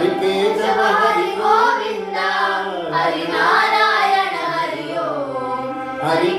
Hari Keshava Hari Govinda Hari Narayana Hari Om Hari